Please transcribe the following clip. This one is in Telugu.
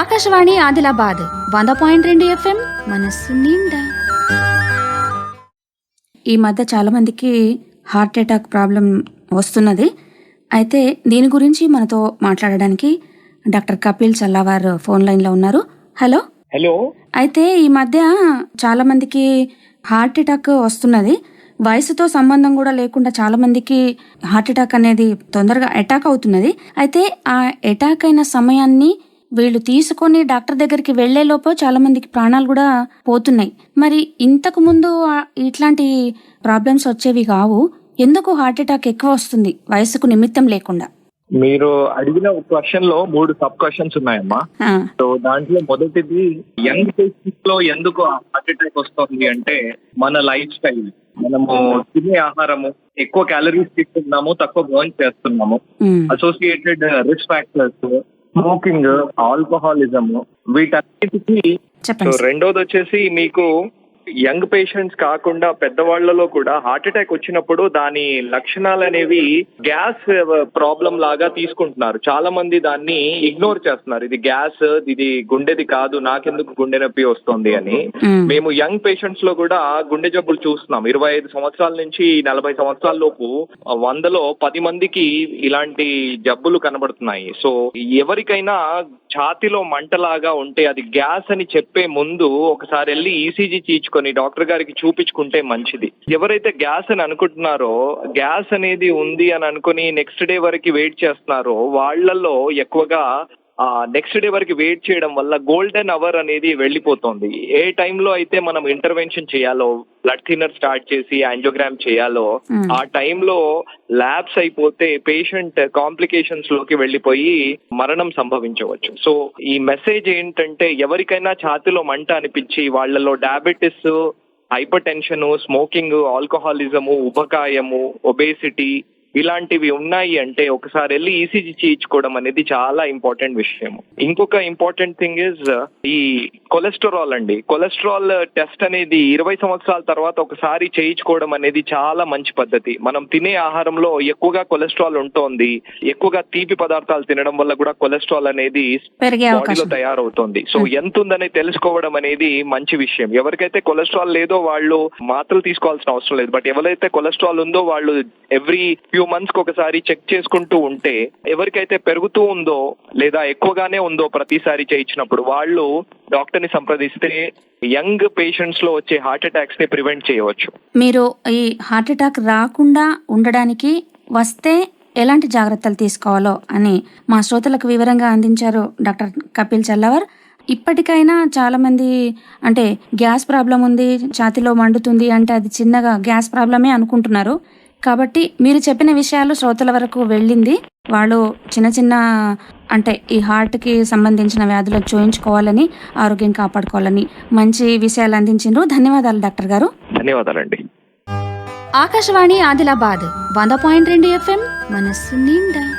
ఆకాశవాణి ఆదిలాబాద్ వంద పాయింట్ రెండు ఎఫ్ఎం మనస్సు నిండా. ఈ మధ్య చాలా మందికి హార్ట్ అటాక్ ప్రాబ్లం వస్తున్నది. అయితే దీని గురించి మనతో మాట్లాడడానికి డాక్టర్ కపిల్ చల్లవార్ ఫోన్ లైన్లో ఉన్నారు. హలో. హలో. అయితే ఈ మధ్య చాలా మందికి హార్ట్ అటాక్ వస్తున్నది. వయసుతో సంబంధం కూడా లేకుండా చాలా మందికి హార్ట్ అటాక్ అనేది తొందరగా అటాక్ అవుతున్నది. అయితే ఆ అటాక్ అయిన సమయాన్ని వీళ్ళు తీసుకొని డాక్టర్ దగ్గరికి వెళ్ళేలోపు చాలా మందికి ప్రాణాలు కూడా పోతున్నాయి. మరి ఇంతకు ముందు ఇట్లాంటి ప్రాబ్లమ్స్ వచ్చేవి కావు. ఎందుకు హార్ట్ అటాక్ ఎక్కువ వస్తుంది? వయసుకు నిమిత్తం లేకుండా. మీరు అడిగిన క్వశ్చన్లో మూడు సబ్ క్వశ్చన్స్ ఉన్నాయమ్మా. సో దాంట్లో మొదటిది యంగ్ పేషెంట్స్లో ఎందుకు హార్ట్ అటాక్ వస్తుంది అంటే మన లైఫ్ స్టైల్. మనము తినే ఆహారము ఎక్కువ క్యాలరీస్ తీసుకుంటున్నాము తక్కువ బర్న్ చేస్తున్నాము. Associated risk factors smoking alcoholism వీటన్నిటికీ. రెండోది వచ్చేసి మీకు యంగ్ పేషెంట్స్ కాకుండా పెద్దవాళ్ళలో కూడా హార్ట్ అటాక్ వచ్చినప్పుడు దాని లక్షణాలు అనేవి గ్యాస్ ప్రాబ్లం లాగా తీసుకుంటున్నారు. చాలా మంది దాన్ని ఇగ్నోర్ చేస్తున్నారు. ఇది గ్యాస్ ఇది గుండెది కాదు నాకెందుకు గుండె నొప్పి వస్తుంది అని. మేము. యంగ్ పేషెంట్స్లో కూడా గుండె జబ్బులు చూస్తున్నాం. ఇరవై ఐదు సంవత్సరాల నుంచి నలభై సంవత్సరాల లోపు వందలో పది మందికి ఇలాంటి జబ్బులు కనబడుతున్నాయి. సో ఎవరికైనా ఛాతిలో మంటలాగా ఉంటే అది గ్యాస్ అని చెప్పే ముందు ఒకసారి వెళ్ళి ఈసీజీ తీర్చుకొని డాక్టర్ గారికి చూపించుకుంటే మంచిది. ఎవరైతే గ్యాస్ అని అనుకుంటున్నారో గ్యాస్ అనేది ఉంది అని అనుకుని నెక్స్ట్ డే వరకు వెయిట్ చేస్తున్నారో వాళ్ళల్లో ఎక్కువగా నెక్స్ట్ డే వరకు వెయిట్ చేయడం వల్ల గోల్డెన్ అవర్ అనేది వెళ్ళిపోతుంది. ఏ టైంలో అయితే మనం ఇంటర్వెన్షన్ చేయాలో బ్లడ్ థిన్నర్ స్టార్ట్ చేసి యాంజియోగ్రామ్ చేయాలో ఉమ్, ఆ టైంలో ల్యాబ్స్ అయిపోతే పేషెంట్ కాంప్లికేషన్స్లోకి వెళ్ళిపోయి మరణం సంభవించవచ్చు. సో ఈ మెసేజ్ ఏంటంటే ఎవరికైనా ఛాతిలో మంట అనిపించి వాళ్ళలో diabetes hypertension smoking alcoholism ఉబకాయము ఒబేసిటీ ఇలాంటివి ఉన్నాయి అంటే ఒకసారి వెళ్ళి ఈసీజీ చేయించుకోవడం అనేది చాలా ఇంపార్టెంట్ విషయం ఇంకొక ఇంపార్టెంట్ థింగ్ ఇస్ ఈ కొలెస్ట్రాల్ అండి. కొలెస్ట్రాల్ టెస్ట్ అనేది ఇరవై సంవత్సరాల తర్వాత ఒకసారి చేయించుకోవడం అనేది చాలా మంచి పద్ధతి. మనం తినే ఆహారంలో ఎక్కువగా కొలెస్ట్రాల్ ఉంటోంది. ఎక్కువగా తీపి పదార్థాలు తినడం వల్ల కూడా కొలెస్ట్రాల్ అనేది బాడీలో తయారవుతోంది. So Hmm. ఎంత ఉందని తెలుసుకోవడం అనేది మంచి విషయం. ఎవరికైతే కొలెస్ట్రాల్ లేదో వాళ్ళు మాత్రలు తీసుకోవాల్సిన అవసరం లేదు. బట్ ఎవరైతే కొలెస్ట్రాల్ ఉందో వాళ్ళు ఎవ్రీ ఫ్యూ మంత్స్కి ఒకసారి చెక్ చేసుకుంటూ ఉంటే ఎవరికైతే పెరుగుతూ ఉందో లేదా ఎక్కువగానే ఉందో ప్రతిసారి చేయించినప్పుడు వాళ్ళు డాక్టర్ ని సంప్రదిస్తే యంగ్ పేషెంట్స్లో వచ్చే హార్ట్ అటాక్స్ని ప్రివెంట్ చేయవచ్చు. మీరు ఈ హార్ట్ అటాక్ రాకుండా ఉండడానికి వస్తే ఎలాంటి జాగ్రత్తలు తీసుకోవాలో అని మా శ్రోతలకు వివరంగా అందించారు డాక్టర్ కపిల్ చల్లవర్. ఇప్పటికైనా చాలా మంది అంటే గ్యాస్ ప్రాబ్లం ఉంది ఛాతిలో మండుతుంది అంటే అది చిన్నగా గ్యాస్ ప్రాబ్లమే అనుకుంటున్నారు. కాబట్టి మీరు చెప్పిన విషయాలు శ్రోతల వరకు వెళ్ళింది. వాళ్ళు చిన్న చిన్న అంటే ఈ హార్ట్కి సంబంధించిన వ్యాధులకు చూయించుకోవాలని ఆరోగ్యం కాపాడుకోవాలని మంచి విషయాలు అందించిండ్రు. ధన్యవాదాలు డాక్టర్ గారు. ధన్యవాదాలండి. ఆకాశవాణి ఆదిలాబాద్ వంద పాయింట్ రెండు ఎఫ్ఎం మనస్సు నిండా.